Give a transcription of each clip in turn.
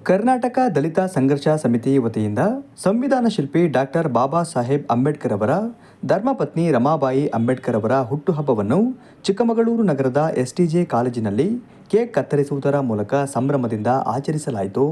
ಕರ್ನಾಟಕ ದಲಿತ ಸಂಘರ್ಷ ಸಮಿತಿ ವತಿಯಿಂದ ಸಂವಿಧಾನ ಶಿಲ್ಪಿ ಡಾಕ್ಟರ್ ಬಾಬಾ ಸಾಹೇಬ್ ಅಂಬೇಡ್ಕರ್ ಅವರ ಧರ್ಮಪತ್ನಿ ರಮಾಬಾಯಿ ಅಂಬೇಡ್ಕರ್ ಅವರ ಹುಟ್ಟುಹಬ್ಬವನ್ನು ಚಿಕ್ಕಮಗಳೂರು ನಗರದ ಎಸ್ಟಿಜೆ ಕಾಲೇಜಿನಲ್ಲಿ ಕೇಕ್ ಕತ್ತರಿಸುವುದರ ಮೂಲಕ ಸಂಭ್ರಮದಿಂದ ಆಚರಿಸಲಾಯಿತು.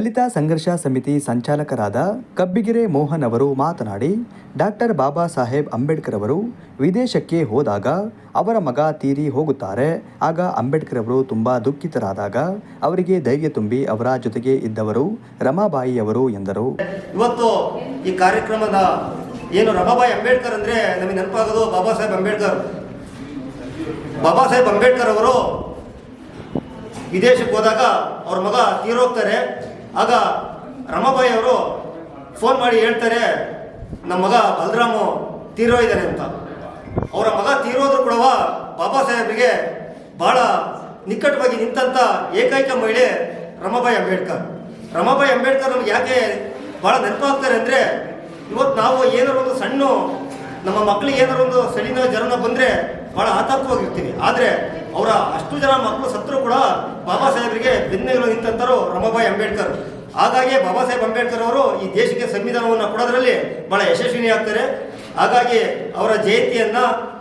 ದಲಿತ ಸಂಘರ್ಷ ಸಮಿತಿ ಸಂಚಾಲಕರಾದ ಕಬ್ಬಿಗೆರೆ ಮೋಹನ್ ಅವರು ಮಾತನಾಡಿ, ಡಾಕ್ಟರ್ ಬಾಬಾ ಸಾಹೇಬ್ ಅಂಬೇಡ್ಕರ್ ಅವರು ವಿದೇಶಕ್ಕೆ ಹೋದಾಗ ಅವರ ಮಗ ತೀರಿ ಹೋಗುತ್ತಾರೆ. ಆಗ ಅಂಬೇಡ್ಕರ್ ಅವರು ತುಂಬ ದುಃಖಿತರಾದಾಗ ಅವರಿಗೆ ಧೈರ್ಯ ತುಂಬಿ ಅವರ ಜೊತೆಗೆ ಇದ್ದವರು ರಮಾಬಾಯಿ ಅವರು ಎಂದರು. ಇವತ್ತು ಈ ಕಾರ್ಯಕ್ರಮದ ಏನು ರಮಾಬಾಯಿ ಅಂಬೇಡ್ಕರ್ ಅಂದ್ರೆ ನಮಗೆ ನೆನಪಾಗೋದು ಬಾಬಾ ಸಾಹೇಬ್ ಅಂಬೇಡ್ಕರ್. ಬಾಬಾ ಸಾಹೇಬ್ ಅಂಬೇಡ್ಕರ್ ಅವರು ವಿದೇಶಕ್ಕೆ ಹೋದಾಗ ಅವ್ರ ಮಗ ತೀರೋಗ್ತಾರೆ. ಆಗ ರಮಾಬಾಯಿ ಅವರು ಫೋನ್ ಮಾಡಿ ಹೇಳ್ತಾರೆ, ನಮ್ಮ ಮಗ ಬಲರಾಮು ತೀರೋ ಇದ್ದಾರೆ ಅಂತ. ಅವರ ಮಗ ತೀರೋದ್ರು ಕೂಡ ಬಾಬಾ ಸಾಹೇಬ್ರಿಗೆ ಬಹಳ ನಿಕಟವಾಗಿ ನಿಂತಂಥ ಏಕೈಕ ಮಹಿಳೆ ರಮಾಬಾಯಿ ಅಂಬೇಡ್ಕರ್. ರಮಾಬಾಯಿ ಅಂಬೇಡ್ಕರ್ ನಮ್ಗೆ ಯಾಕೆ ಭಾಳ ನೆನಪಾಗ್ತಾರೆ ಅಂದರೆ, ಇವತ್ತು ನಾವು ಏನಾರು ಒಂದು ಸಣ್ಣ, ನಮ್ಮ ಮಕ್ಕಳಿಗೆ ಏನಾರು ಒಂದು ಸಡಿನ ಜ್ವರನ ಬಂದರೆ ಭಾಳ ಆತಂಕವಾಗಿರ್ತೀವಿ. ಆದರೆ ಅವರ ಅಷ್ಟು ಜನ ಮಕ್ಕಳು ಸತ್ರು ಕೂಡ ಬಾಬಾ ಸಾಹೇಬರಿಗೆ ಬೆನ್ನೆಗಳು ನಿಂತಂತರು ರಮಾಬಾಯಿ ಅಂಬೇಡ್ಕರ್. ಹಾಗಾಗಿ ಬಾಬಾ ಸಾಹೇಬ್ ಅಂಬೇಡ್ಕರ್ ಅವರು ಈ ದೇಶಕ್ಕೆ ಸಂವಿಧಾನವನ್ನು ಕೊಡೋದ್ರಲ್ಲಿ ಬಹಳ ಯಶಸ್ವಿನಿ ಆಗ್ತಾರೆ ಹಾಗಾಗಿ ಅವರ ಜಯಂತಿಯನ್ನ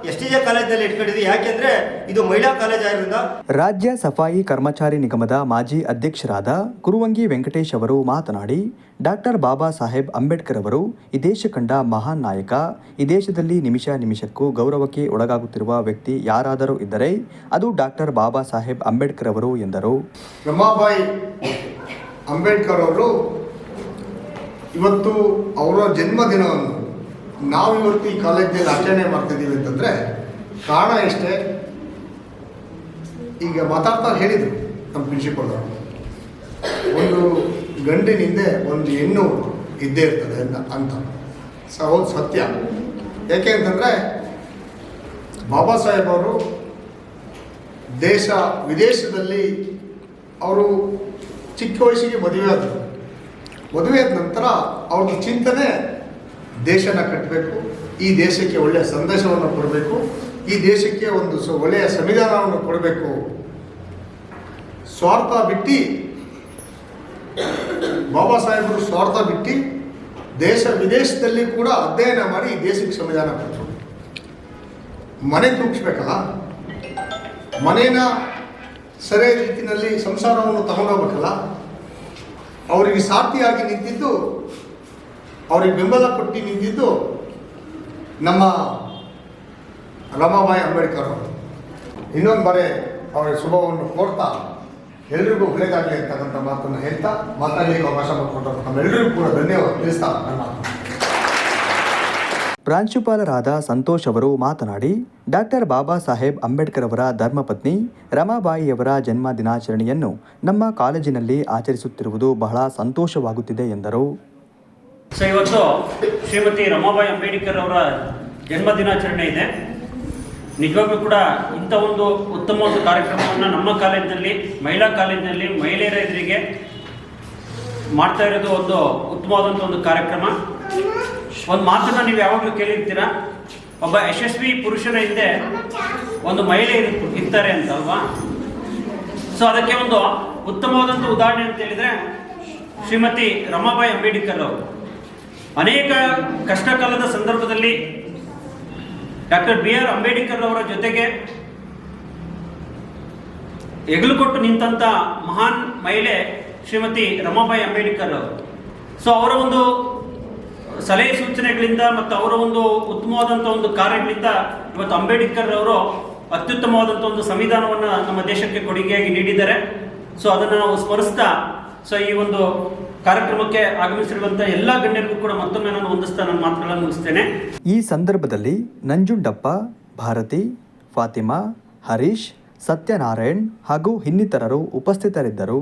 ಎಸ್ ಟಿ ಜೆ ಕಾಲೇಜಿನಲ್ಲಿ ಇಟ್ಕೊಂಡಿದ್ವಿ ಯಾಕೆಂದ್ರೆ ಇದು ಮಹಿಳಾ ಕಾಲೇಜ್ ಆಗಿರೋದ್ರಿಂದ ರಾಜ್ಯ ಸಫಾಯಿ ಕರ್ಮಚಾರಿ ನಿಗಮದ ಮಾಜಿ ಅಧ್ಯಕ್ಷರಾದ ಕುರುವಂಗಿ ವೆಂಕಟೇಶ್ ಅವರು ಮಾತನಾಡಿ ಡಾಕ್ಟರ್ ಬಾಬಾ ಸಾಹೇಬ್ ಅಂಬೇಡ್ಕರ್ ಅವರು ಈ ದೇಶ ಕಂಡ ಮಹಾನ್ ನಾಯಕ ಈ ದೇಶದಲ್ಲಿ ನಿಮಿಷ ನಿಮಿಷಕ್ಕೂ ಗೌರವಕ್ಕೆ ಒಳಗಾಗುತ್ತಿರುವ ವ್ಯಕ್ತಿ ಯಾರಾದರೂ ಇದ್ದರೆ ಅದು ಡಾಕ್ಟರ್ ಬಾಬಾ ಸಾಹೇಬ್ ಅಂಬೇಡ್ಕರ್ ಅವರು ಎಂದರು. ರಮಾಬಾಯಿ ಅಂಬೇಡ್ಕರ್ ಅವರು ಇವತ್ತು ಅವರ ಜನ್ಮದಿನವನ್ನು ನಾವು ಇವತ್ತು ಈ ಕಾಲೇಜಿನಲ್ಲಿ ಆಚರಣೆ ಮಾಡ್ತಿದ್ದೀವಿ ಅಂತಂದರೆ ಕಾರಣ ಇಷ್ಟೇ ಈಗ ಮಾತಾಡ್ತಾ ಹೇಳಿದರು ನಮ್ಮ ಪ್ರಿನ್ಸಿಪಲ್ ಒಂದು ಗಂಡಿನ ಹಿಂದೆ ಒಂದು ಹೆಣ್ಣು ಇದ್ದೇ ಇರ್ತದೆ ಅಂತ ಅಂತ. ಸೊ ಹೌದು ಸತ್ಯ. ಯಾಕೆ ಅಂತಂದರೆ ಬಾಬಾ ಸಾಹೇಬ್ ಅವರು ದೇಶ ವಿದೇಶದಲ್ಲಿ ಅವರು ಚಿಕ್ಕ ವಯಸ್ಸಿಗೆ ಮದುವೆ ಆದರು. ಮದುವೆ ಆದ ನಂತರ ಅವ್ರದ್ದು ಚಿಂತನೆ ದೇಶನ ಕಟ್ಟಬೇಕು ಈ ದೇಶಕ್ಕೆ ಒಳ್ಳೆಯ ಸಂದೇಶವನ್ನು ಕೊಡಬೇಕು, ಈ ದೇಶಕ್ಕೆ ಒಂದು ಒಳ್ಳೆಯ ಸಂವಿಧಾನವನ್ನು ಕೊಡಬೇಕು. ಸ್ವಾರ್ಥ ಬಿಟ್ಟು, ಬಾಬಾ ಸಾಹೇಬರು ಸ್ವಾರ್ಥ ಬಿಟ್ಟು, ದೇಶ ವಿದೇಶದಲ್ಲಿ ಕೂಡ ಅಧ್ಯಯನ ಮಾಡಿ ಈ ದೇಶಕ್ಕೆ ಸಂವಿಧಾನ ಕೊಟ್ಟರು ಮನೆ ತೂಗಿಸ್ಬೇಕಲ್ಲ? ಮನೇನ ಸರಿಯಾದ ರೀತಿಯಲ್ಲಿ ಸಂಸಾರವನ್ನು ತಗೊಂಡೋಗ್ಬೇಕಲ್ಲ? ಅವರಿಗೆ ಸಾರ್ಥಿಯಾಗಿ ನಿಂತಿದ್ದು ಅವರಿಗೆ ಬೆಂಬಲ ಕೊಟ್ಟು ನಿಂತಿದ್ದು ನಮ್ಮ ರಮಾಬಾಯಿ ಅಂಬೇಡ್ಕರ್ ಅವರು. ಇನ್ನೊಂದು ಬಾರಿ ಅವರ ಶುಭವನ್ನು ಕೋರ್ತಾ ಎಲ್ರಿಗೂ ಒಳ್ಳೆಯದಾಗಲಿ ಅಂತಕ್ಕಂಥ ಮಾತನ್ನು ಹೇಳ್ತಾ ಮಾತಾಡಲಿಕ್ಕೆ ಅವಕಾಶ ಮಾಡಿಕೊಟ್ಟರು ನಮ್ಮೆಲ್ಲರಿಗೂ ಕೂಡ ಧನ್ಯವಾದ. ತಿಳಿಸ್ತಾ ನನ್ನ ಪ್ರಾಂಶುಪಾಲರಾದ ಸಂತೋಷ್ ಅವರು ಮಾತನಾಡಿ, ಡಾಕ್ಟರ್ ಬಾಬಾ ಸಾಹೇಬ್ ಅಂಬೇಡ್ಕರ್ ಅವರ ಧರ್ಮಪತ್ನಿ ರಮಾಬಾಯಿಯವರ ಜನ್ಮ ದಿನಾಚರಣೆಯನ್ನು ನಮ್ಮ ಕಾಲೇಜಿನಲ್ಲಿ ಆಚರಿಸುತ್ತಿರುವುದು ಬಹಳ ಸಂತೋಷವಾಗುತ್ತಿದೆ ಎಂದರು. ಸೊ ಇವತ್ತು ಶ್ರೀಮತಿ ರಮಾಬಾಯಿ ಅಂಬೇಡ್ಕರ್ ಅವರ ಜನ್ಮ ದಿನಾಚರಣೆ ಇದೆ. ನಿಜವಾಗ್ಲೂ ಕೂಡ ಇಂಥ ಒಂದು ಉತ್ತಮ ಒಂದು ಕಾರ್ಯಕ್ರಮವನ್ನು ನಮ್ಮ ಕಾಲೇಜಿನಲ್ಲಿ, ಮಹಿಳಾ ಕಾಲೇಜಿನಲ್ಲಿ ಮಹಿಳೆಯರ ಎದುರಿಗೆ ಮಾಡ್ತಾ ಇರೋದು ಒಂದು ಉತ್ತಮವಾದಂಥ ಒಂದು ಕಾರ್ಯಕ್ರಮ. ಒಂದು ಮಾತನ್ನು ನೀವು ಯಾವಾಗಲೂ ಕೇಳಿರ್ತೀರಾ? ಒಬ್ಬ ಯಶಸ್ವಿ ಪುರುಷನ ಹಿಂದೆ ಒಂದು ಮಹಿಳೆ ಇರು- ಇರ್ತಾರೆ ಅಂತ ಅಲ್ವಾ? ಸೊ ಅದಕ್ಕೆ ಒಂದು ಉತ್ತಮವಾದಂಥ ಉದಾಹರಣೆ ಅಂತ ಹೇಳಿದ್ರೆ ಶ್ರೀಮತಿ ರಮಾಬಾಯಿ ಅಂಬೇಡ್ಕರ್ ಅವರು. ಅನೇಕ ಕಷ್ಟಕಾಲದ ಸಂದರ್ಭದಲ್ಲಿ ಡಾಕ್ಟರ್ ಬಿ ಆರ್ ಅಂಬೇಡ್ಕರ್ ಅವರ ಜೊತೆಗೆ ಹೆಗಲು ಕೊಟ್ಟು ನಿಂತಂತ ಮಹಾನ್ ಮಹಿಳೆ ಶ್ರೀಮತಿ ರಮಾಬಾಯಿ ಅಂಬೇಡ್ಕರ್ ಅವರು. ಸೊ ಅವರ ಒಂದು ಸಲಹೆ ಸೂಚನೆಗಳಿಂದ ಮತ್ತು ಅವರ ಒಂದು ಉತ್ತಮವಾದಂಥ ಒಂದು ಕಾರ್ಯಗಳಿಂದ ಇವತ್ತು ಅಂಬೇಡ್ಕರ್ ಅವರು ಅತ್ಯುತ್ತಮವಾದಂಥ ಒಂದು ಸಂವಿಧಾನವನ್ನು ನಮ್ಮ ದೇಶಕ್ಕೆ ಕೊಡುಗೆಯಾಗಿ ನೀಡಿದ್ದಾರೆ. ಸೊ ಅದನ್ನು ನಾವು ಸ್ಮರಿಸ್ತಾ ಸೊ ಈ ಒಂದು ಕಾರ್ಯಕ್ರಮಕ್ಕೆ ಆಗಮಿಸಿರುವಂಥ ಎಲ್ಲ ಗಣ್ಯರಿಗೂ ಕೂಡ ಮತ್ತೊಮ್ಮೆ ನಾನು ಹೊಂದಿಸ್ತಾ ನನ್ನ ಮಾತುಗಳನ್ನು ಮುಗಿಸ್ತೇನೆ. ಈ ಸಂದರ್ಭದಲ್ಲಿ ನಂಜುಂಡಪ್ಪ, ಭಾರತಿ, ಫಾತಿಮಾ, ಹರೀಶ್, ಸತ್ಯನಾರಾಯಣ್ ಹಾಗೂ ಇನ್ನಿತರರು ಉಪಸ್ಥಿತರಿದ್ದರು.